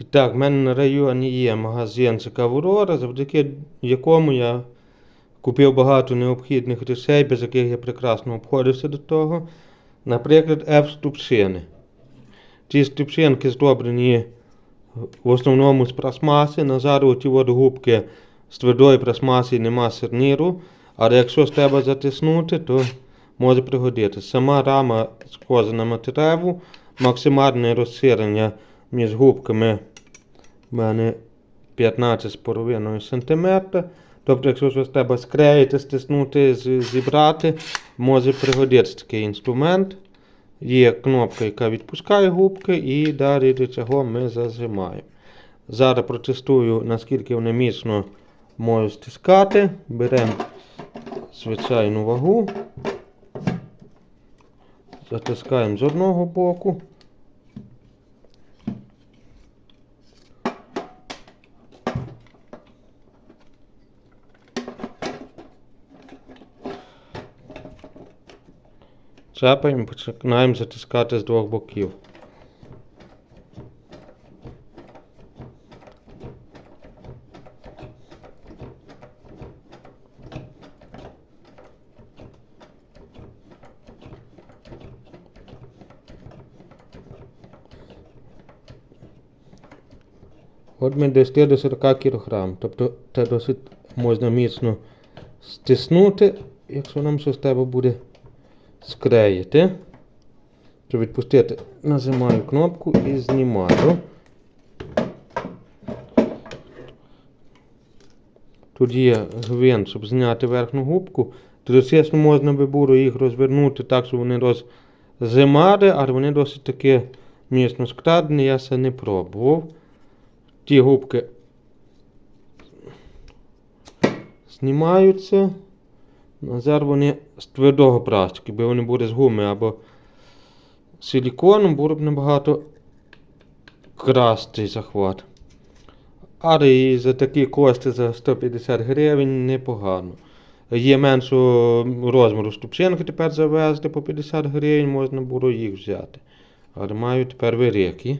І так, в мене на районі є магазинчик Аврора, завдяки якому я купив багато необхідних речей, без яких я прекрасно обходився до того. Наприклад, F-ступшини. Ці ступшинки зроблені в основному з пластмаси. На зару ті от губки з твердої пластмаси нема сирніру, але якщо з тебе затиснути, то може пригодитися. Сама рама схожа на матереву, максимальне розширення між губками в мене 15,5 см. Тобто, якщо щось треба склеїти, стиснути, зібрати, може пригодитися такий інструмент. Є кнопка, яка відпускає губки, і далі до цього ми зажимаємо. Зараз протестую, наскільки вони міцно можуть стискати. Беремо звичайну вагу. Затискаємо з одного боку. Чапаємо, починаємо затискати з двох боків. От ми дійшли до 40 кг. Тобто це досить можна міцно стиснути, якщо нам щось треба буде склеїти. Щоб відпустити, нажимаю кнопку і знімаю. Тут є гвинт, щоб зняти верхню губку. Звісно, можна би було їх розвернути так, щоб вони роззимали, але вони досить таки міцно складені, я це не пробував. Ті губки знімаються. Назад вони з твердого пластику, якби вони були з гуми або силіконом, було б набагато кращий захват. Але і за такі кошти за 150 гривень непогано. Є меншого розміру ступченки тепер завезти по 50 гривень, можна було їх взяти. Але маю тепер великі.